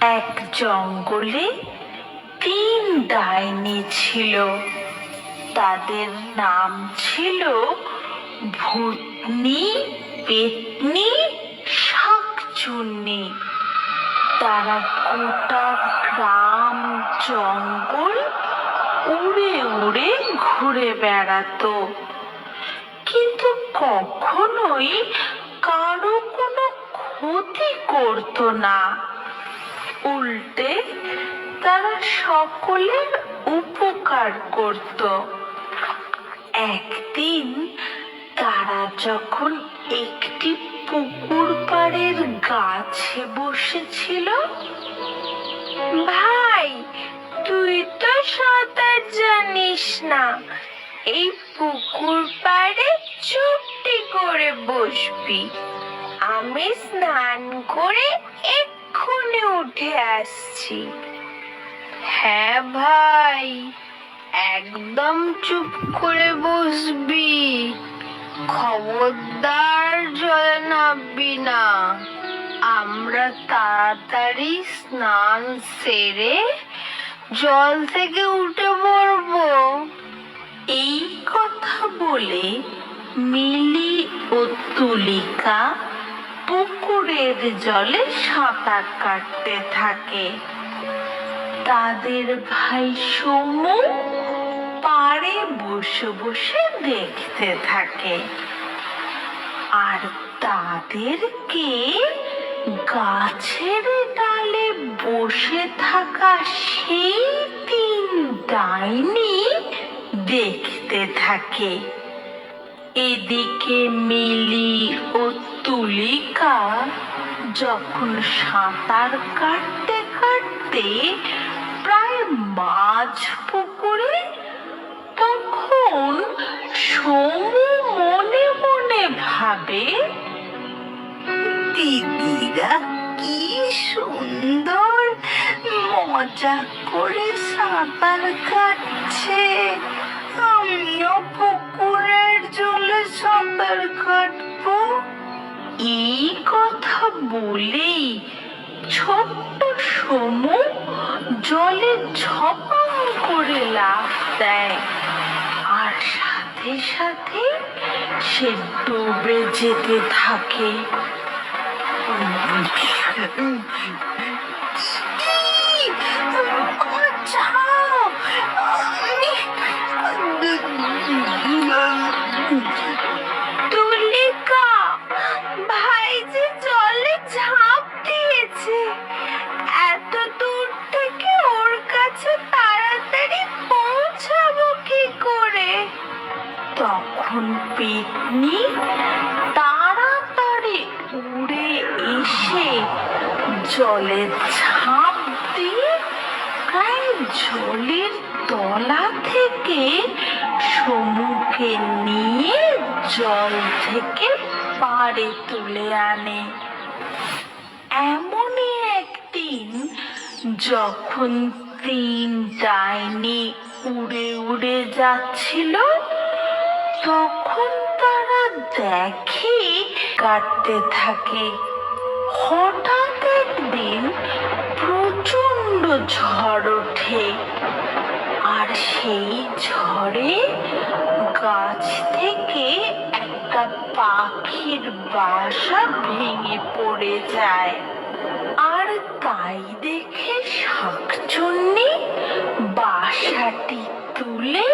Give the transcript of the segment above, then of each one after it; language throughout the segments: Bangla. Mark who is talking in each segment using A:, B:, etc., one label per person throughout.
A: এক জঙ্গলে তিন ডাইনি ছিল। তাদের নাম ছিল ভূতনি, পেতনি, শাকচুন্নি। তারা গোটা গ্রাম জঙ্গল উড়ে উড়ে ঘুরে বেড়াতো। কিন্তু কখনোই কারও কোনো ক্ষতি করতো না। উল্টে তারা সকলের উপকার করত। একদিন তারা যখন একটি পুকুর পাড়ের গাছে বসেছিল, ভাই, তুই তো সাঁতার জানিস না, এই পুকুর পাড়ে চুপটি করে বসবি। আমি স্নান করে এক্ষুনি উঠে আসছি। হ্যাঁ ভাই, একদম চুপ করে বসবি। খবরদার জলে নামবি না। আমরা তাড়াতাড়ি স্নান সেরে জল থেকে উঠে পড়ব। এই কথা বলে মিলি ও তুলিকা পুকুরের জলে সাঁতার কাটতে থাকে। তাদের ভাই সমু পাড়ে বসে বসে দেখতে থাকে। আর তাদেরকে গাছের ডালে বসে থাকা সেই তিন ডাইনি দেখতে থাকে। এদিকে মিলি ও তুলিকা যখন সাঁতার কাটতে কাটতে প্রায় মাঝ পুকুরে, তখন সমু মনে মনে ভাবে, দিদিরা কি সুন্দর মজা করে সাঁতার কাটছে। আমিও পুকুরের জলে সাঁতার কাটবো। এই কথা বলেই ছোট্ট সমু জলে ঝপাং করে লাফ দেয়। আর সাথে সাথে সে ডুবে যেতে থাকে। জলে ঝাঁপ দিয়ে প্রায় জলের তলা থেকে সমুখে নিয়ে জল থেকে পাড়ে তুলে আনে। এমনই একদিন যখন তিন ডাইনি উড়ে উড়ে যাচ্ছিল, তখন তারা দেখে কাটতে থাকে। ঝড় ওঠে। আর সেই ঝড়ে গাছ থেকে একটা পাখির বাসা ভেঙে পড়ে যায়। আর তাই দেখে শাকচুন্নি বাসাটি তুলে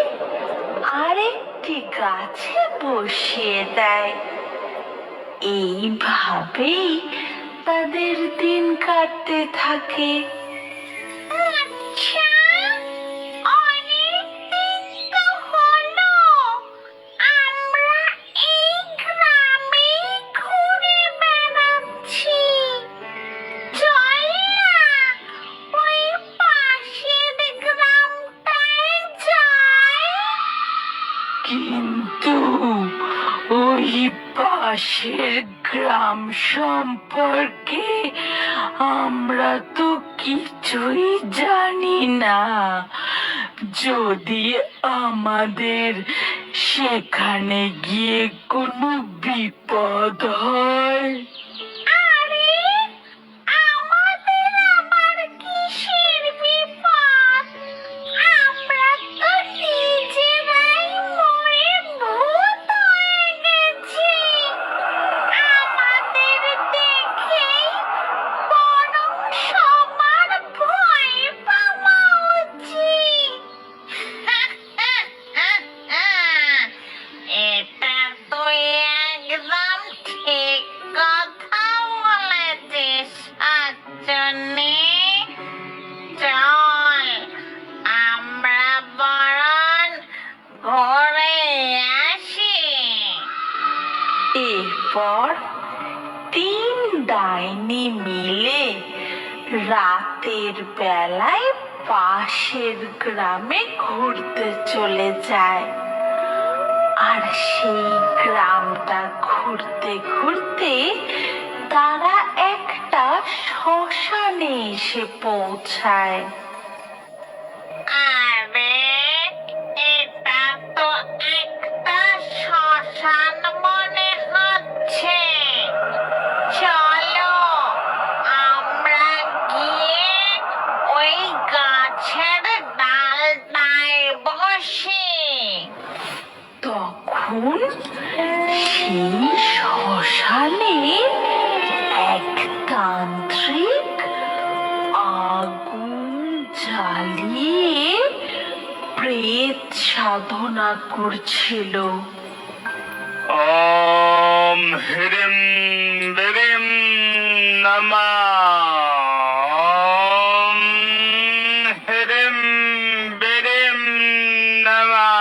A: আরেকটি গাছে বসিয়ে দেয়। এইভাবেই তাদের দিন কাটতে থাকে। পাশের গ্রাম সম্পর্কে আমরা তো কিছুই জানি না। যদি আমাদের সেখানে গিয়ে কোনো বিপদ হয় শ্মশানে এসে পৌঁছায় করছিল।
B: ওম হ্রিম বেরিম নমা ওম হ্রিম বেরিম নমা।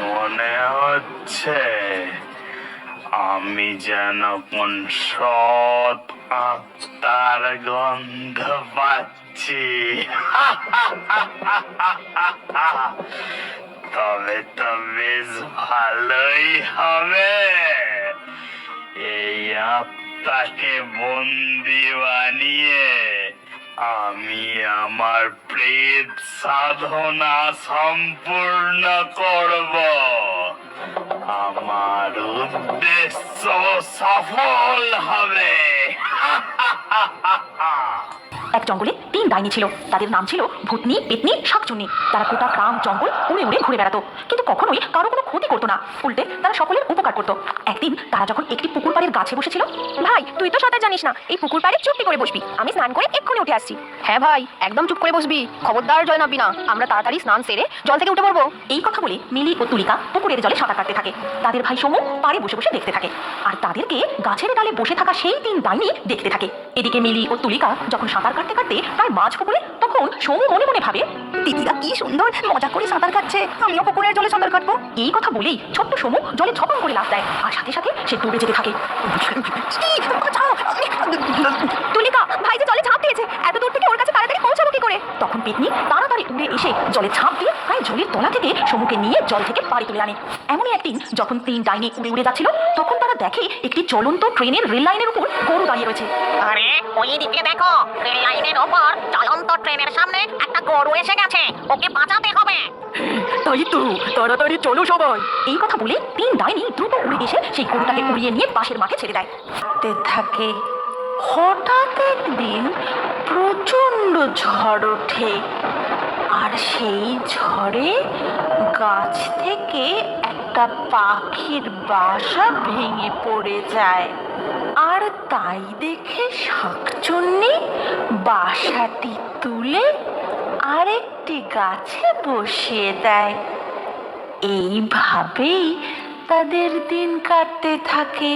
B: মনে হচ্ছে আমি যেন কোন সৎ আত্মার গন্ধ পাচ্ছি। তবে তো বেশ ভালোই হবে। এই আত্মাকে বন্দি বানিয়ে আমি আমার প্রেত সাধনা সম্পূর্ণ করব। আমার উদ্দেশ্য সফল হবে।
C: এক জঙ্গলে তিন ডাইনি ছিল। তাদের নাম ছিল ভূতনি, পেতনি, শাকচুন্নি। তারা গোটা গ্রাম জঙ্গল উড়ে উড়ে ঘুরে বেড়াতো। কিন্তু কখনোই কারও কোনো ক্ষতি করতো না। উল্টে তারা সকলের উপকার করতো। একদিন তারা যখন একটি পুকুর পাড়ের গাছে বসেছিল, ভাই, তুই তো সাঁতার জানিস না, এই পুকুর পাড়ে চুপটি করে বসবি। আমি স্নান করে এক্ষুনি উঠে আসছি। হ্যাঁ ভাই, একদম চুপ করে বসবি। খবরদার জয় নাববি না। আমরা তাড়াতাড়ি স্নান সেরে জল থেকে উঠে পড়ব। এই কথা বলে মিলি ও তুলিকা পুকুরের জলে সাঁতার কাটতে থাকে। তাদের ভাই সমু পাড়ে বসে বসে দেখতে থাকে। আর তাদেরকে গাছের ডালে বসে থাকা সেই তিন ডাইনি দেখতে থাকে। এদিকে মিলি ও তুলিকা যখন সাঁতার কাটতে কাটতে প্রায় মাঝ পুকুরে তখন সমু মনে মনে ভাবে, দিদিরা কি সুন্দর মজা করে সাঁতার কাটছে, আমিও পুকুরের জলে সাঁতার কাটবো। এই কথা বলেই ছোট্ট সমু জলে ঝপাং করে লাফ দেয়, আর সাথে সাথে সে ডুবে যেতে থাকে। তুলিকা, ভাই যে জলে ঝাঁপ দিয়েছে, এত দূর থেকে ওর কাছে তাড়াতাড়ি পৌঁছাবো কি করে? তখন পেতনি তাড়াতাড়ি উড়ে এসে জলে ঝাঁপ দিয়ে প্রায় জলের তলা থেকে সমুকে নিয়ে জল থেকে বাড়ি তুলে আনে। এমনই একদিন যখন তিন ডাইনি উড়ে উড়ে যাচ্ছিল, তখন তারা দেখে একটি চলন্ত ট্রেনের রেল লাইনের উপর গরু দাঁড়িয়ে রয়েছে।
D: আরে ওই দিকে দেখো। রেল লাইনের ওপর চলন্ত ট্রেনের সামনে একটা গরু এসে গেছে। ওকে বাঁচাতে হবে।
C: তাই তো তাড়াতাড়ি চলো সবাই। এই কথা বলে তিন ডাইনি দ্রুত উড়ে এসে সেই গরুটাকে উড়িয়ে নিয়ে পাশের মাঠে ছেড়ে দেয়।
A: তে থাকে। হঠাৎ একদিন প্রচণ্ড ঝড় ওঠে। আর সেই ঝড়ে গাছ থেকে একটা পাখির বাসা ভেঙে পড়ে যায়। আর তাই দেখে শাকচুন্নি বাসাটি তুলে আরেকটি গাছে বসিয়ে দেয়। এইভাবেই তাদের দিন কাটতে থাকে।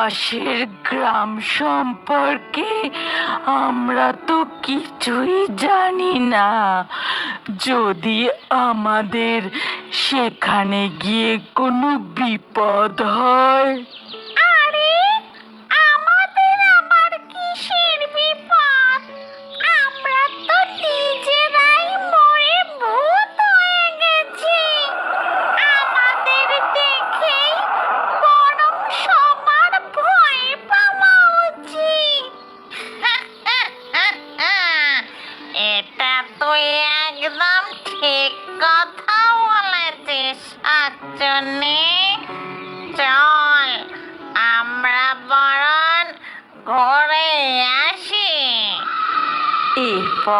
D: পাশের
A: গ্রাম সম্পর্কে আমরা তো কিছুই জানি না। যদি আমাদের সেখানে গিয়ে কোনো বিপদ হয়?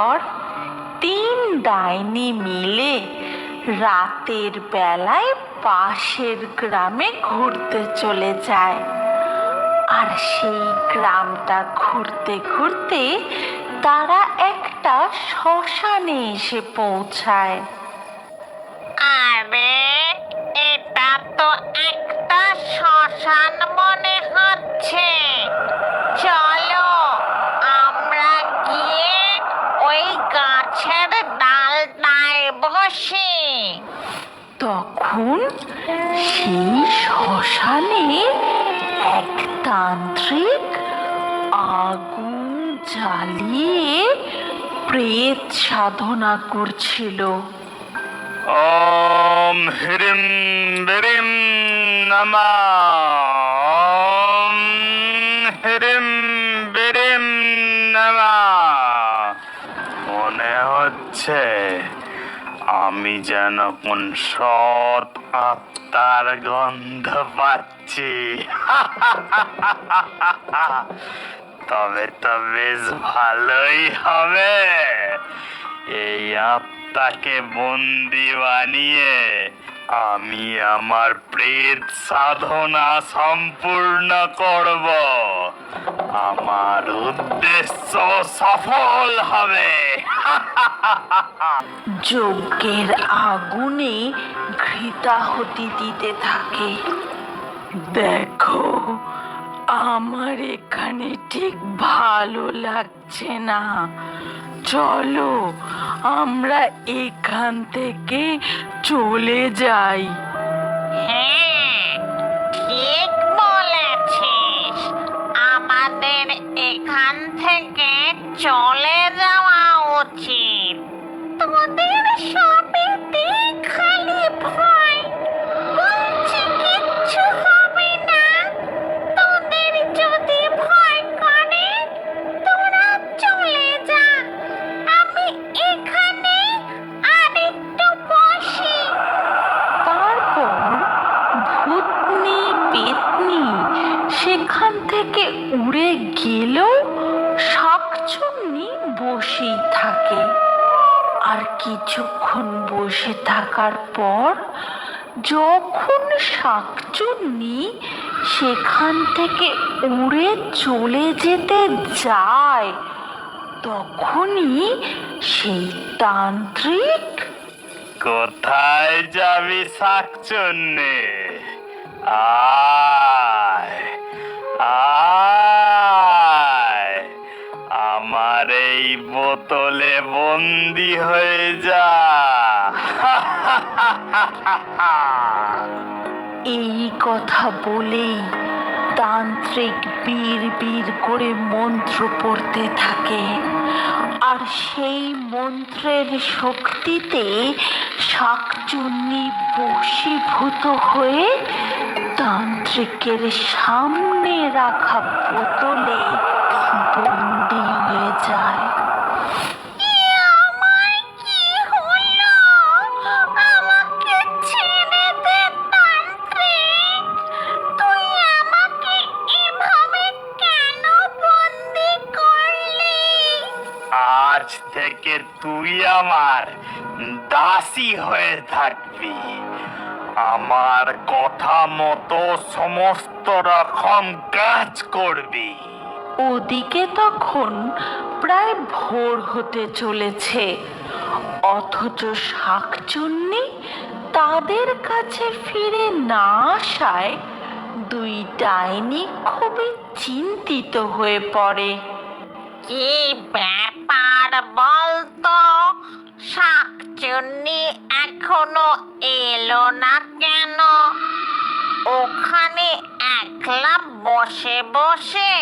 A: এরপর তিন ডাইনি মিলে রাতের বেলায় পাশের গ্রামে ঘুরতে চলে যায়। আর সেই গ্রামটা ঘুরতে ঘুরতে তারা একটা শ্মশানে এসে পৌঁছায়।
D: আরে, এটা তো একটা শ্মশান মনে হচ্ছে। চলো আমরা গিয়ে ওই গাছের ডালটায় বসি
A: তখন সেই শ্মশানে এক তান্ত্রিক আগুন জ্বালিয়ে প্রেত সাধনা করছিল।
B: ওম হিরিম বিরিম নমা ওম হ্রিম বিরিম নমা মনে হচ্ছে আমি যেন কোন সৎ আত্মার গন্ধ পাচ্ছি। তবে তো বেশ ভালোই হবে। এই আত্মাকে বন্দি বানিয়ে আমি আমার প্রেত সাধনা সম্পূর্ণ করব। আমার উদ্দেশ্য সফল হবে।
A: যজ্ঞের আগুনে ঘৃতাহতি দিতে থাকে। দেখো, আমার এখানে ঠিক ভালো লাগছে না। চলো, আমরা এখান থেকে চলে যাই।
D: হ্যাঁ ঠিক বলেছিস। আমাদের এখান থেকে চলে যাওয়া উচিত। তোমাদের সবেতে
A: কিছুক্ষণ বসে থাকার পর যখন শাকচুন্নি সেখান থেকে উড়ে চলে যেতে যায়, তখনই সেই তান্ত্রিক
B: কোথায় যাবি শাকচুন্নি? আয় আয়। আমার এই বোতলে বন্দি হয়ে যা।
A: এই কথা বলেই তান্ত্রিক বীর বীর করে মন্ত্র পড়তে থাকে। আর সেই মন্ত্রের শক্তিতে শাকচুন্নি বশীভূত হয়ে তান্ত্রিকের সামনে রাখা বোতলে
D: তুই
B: আমার দাসী হয়ে থাকবি। আমার কথা মতো সমস্ত রকম কাজ করবি।
A: ওদিকে তখন প্রায় ভোর হতে চলেছে। অথচ শাকচুন্নি তাদের কাছে ফিরে না আসায় দুই ডাইনি খুবই চিন্তিত হয়ে পড়ে।
D: কি ব্যাপার বলতো? শাকচুন্নি এখনও এলো না কেন? ওখানে একলা বসে বসে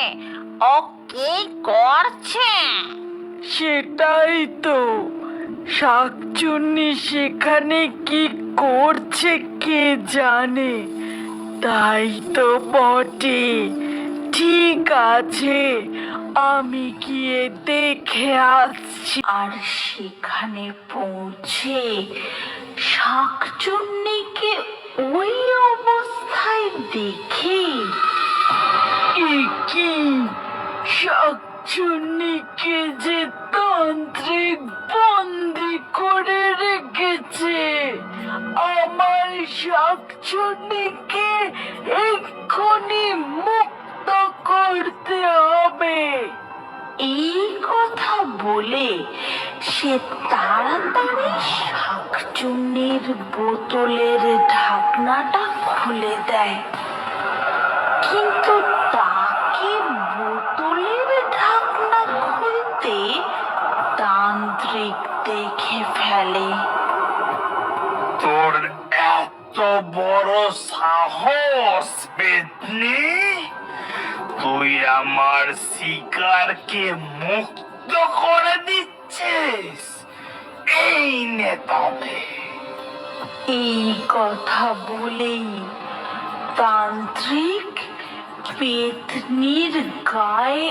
D: ও কি করছে?
A: সেটাই তো। শাকচুন্নি সেখানে কি করছে কে জানে? তাই তো বটে। ঠিক আছে, আমি গিয়ে দেখে আসছি। আর সেখানে পৌঁছে শাকচুন্নিকে ওই অবস্থায় দেখে কি? শাকচুন্নিকে যে তান্ত্রিক বন্দি করে রেখেছে। আমার শাকচুন্নিকে এক্ষুনি মুক্ত করতে হবে। এই কথা বলে সে তাড়াতাড়ি শাকচুন্নির বোতলের ঢাকনাটা খুলে দেয়। কিন্তু তাকে বোতলের ঢাকনা খুলতে তান্ত্রিক দেখে ফেলে।
B: তোর এত বড় সাহস পেতনি তুই আমার শিকারকে মুক্ত করে দিচ্ছিস। এই নেতাবে
A: এই কথা বলেই তান্ত্রিক পেতনির গায়ে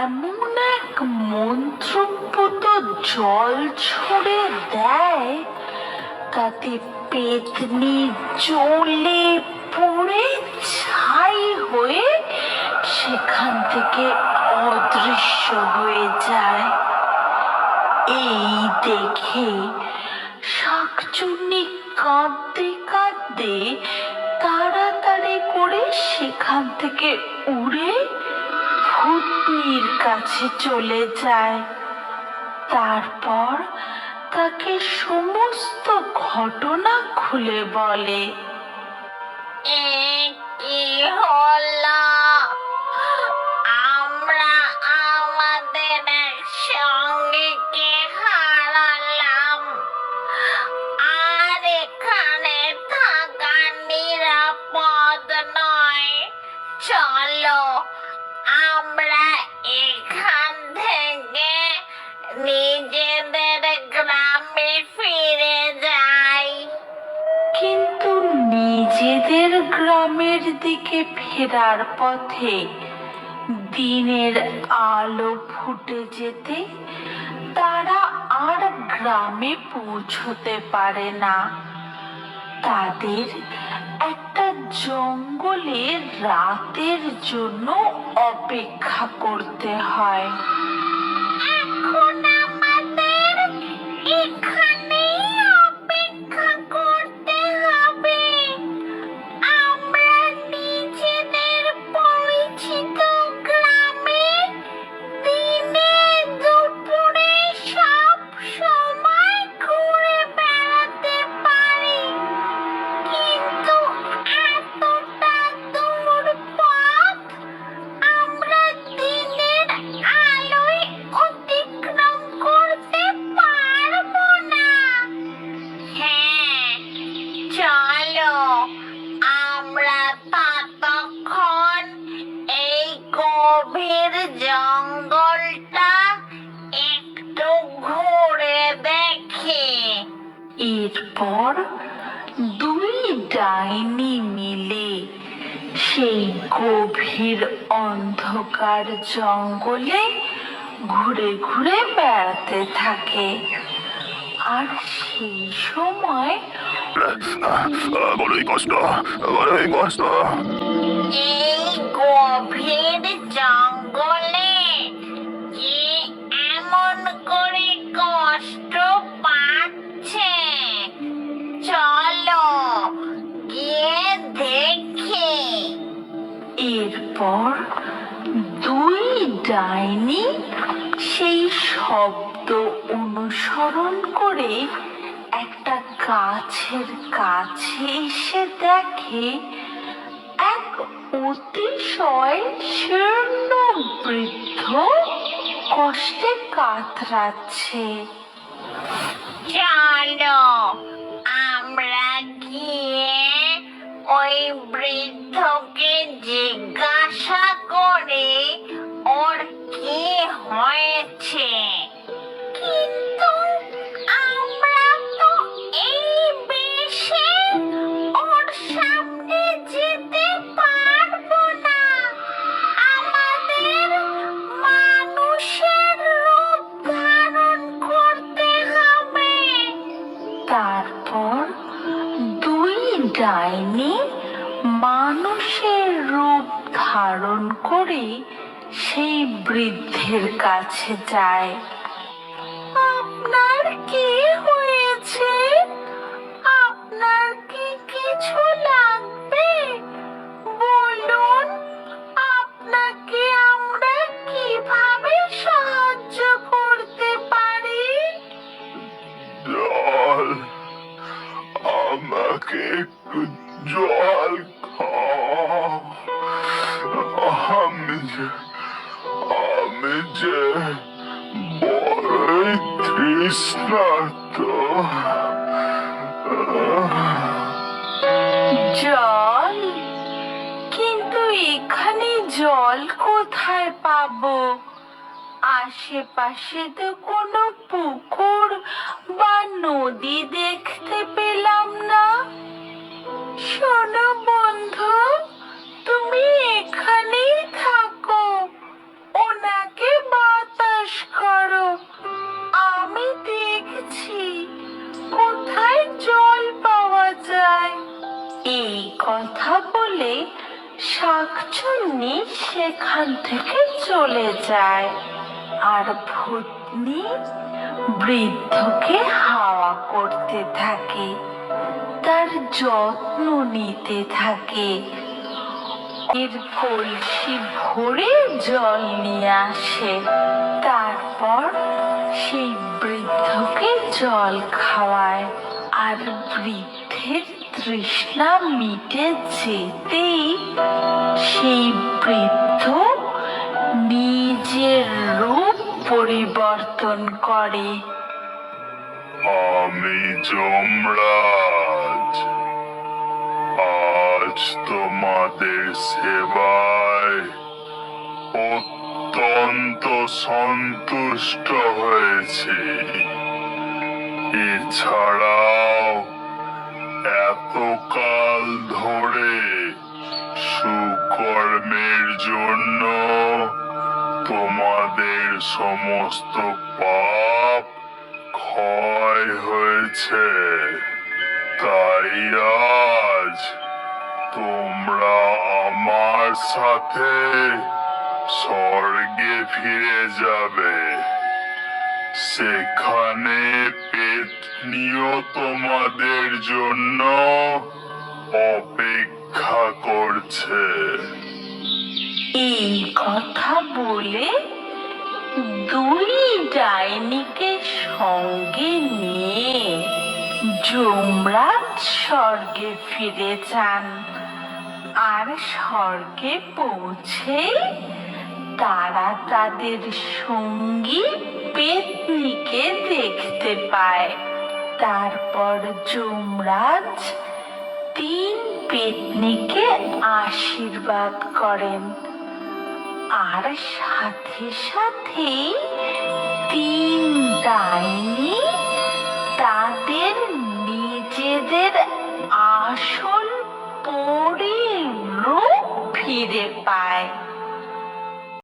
A: এমন এক মন্ত্রপুত জল ছুড়ে দেয়, তাতে পেতনি জ্বলে পুড়ে ছাই হয়ে সেখান থেকে অদৃশ্য হয়ে যায়। এই দেখে শাকচুন্নি কাঁদতে কাঁদতে তাড়াতাড়ি করে সেখান থেকে উড়ে ভূতনির কাছে চলে যায়। তারপর তাকে সমস্ত ঘটনা খুলে বলে
D: কি হলো? এক সঙ্গীকে হারালাম? আর এখানে থাকা নিরাপদ নয়। চলো, আমরা এখান থেকে নিজেদের গ্রামে ফিরে যাই।
A: কিন্তু নিজেদের গ্রামের দিকে ফেরার পথে দিনের আলো ফুটে যেতে তারা আর গ্রামে পৌঁছতে পারে না। তাদের একটা জঙ্গলে রাতের জন্য অপেক্ষা করতে হয়। এরপর দুই ডাইনি মিলে সেই গভীর অন্ধকার জঙ্গলে ঘুরে ঘুরে বেড়াতে থাকে। আর সেই সময়
B: বড়ই কষ্ট বড়ই কষ্ট।
D: এই গভীর জঙ্গলে
A: ডাইনি সেই শব্দ অনুসরণ করে একটা গাছের কাছে এসে দেখে এক অতিশয় শীর্ণ বৃদ্ধ কষ্টে কাতরাচ্ছে।
D: চলো আমরা গিয়ে ওই বৃদ্ধকে জিজ্ঞাসা করে ওর কি হয়েছে? কিন্তু আমরা তো এই বেশে ওর সামনে যেতে পারব না। আমাদের মানুষের রূপ ধারণ করতে হবে।
A: তারপর দুই ডাইনি মানুষের রূপ ধারণ করে সেই বৃদ্ধের কাছে যায়।
E: যে বড়ই তৃষ্ণার্ত।
A: জল? কিন্তু এখানে জল কোথায় পাবো? আশেপাশে তো কোনো পুকুর বা নদী দেখতে পেলাম না। শোনো বন্ধু, তুমি এখানেই বলে, শাকচুন্নি সেখান থেকে চলে যায়। আর ভূতনি বৃদ্ধকে হাওয়া করতে থাকে, তার যত্ন নিতে থাকে। এর কলসি ভরে জল নিয়ে আসে। তারপর সেই বৃদ্ধকে জল খাওয়ায়। আর বৃদ্ধের তৃষ্ণা মিটে যেতেই সেই বৃদ্ধ নিজের রূপ পরিবর্তন করে।
E: আমি যমরাজ। আজ তোমাদের সেবায় অত্যন্ত সন্তুষ্ট হয়েছি। এছাড়াও এতকাল ধরে সুকর্মের জন্য তোমাদের সমস্ত পাপ ক্ষয় হয়েছে। তাই আজ তোমরা আমার সাথে স্বর্গে ফিরে যাবে। সেখানে পেতনিও তোমাদের জন্য। অপেক্ষা করছে।
A: এই কথা বলে দুই ডাইনিকে সঙ্গে নিয়ে যমরাজ স্বর্গে ফিরে যান। আর স্বর্গে পৌঁছে তারা তাদের সঙ্গী পেতনিকে দেখতে পায়। তারপর যমরাজ তিন পেতনিকে আশীর্বাদ করেন। আর সাথে সাথে তিন ডাইনি তাদের নিজেদের আসল পরীর রূপ ফিরে পায়।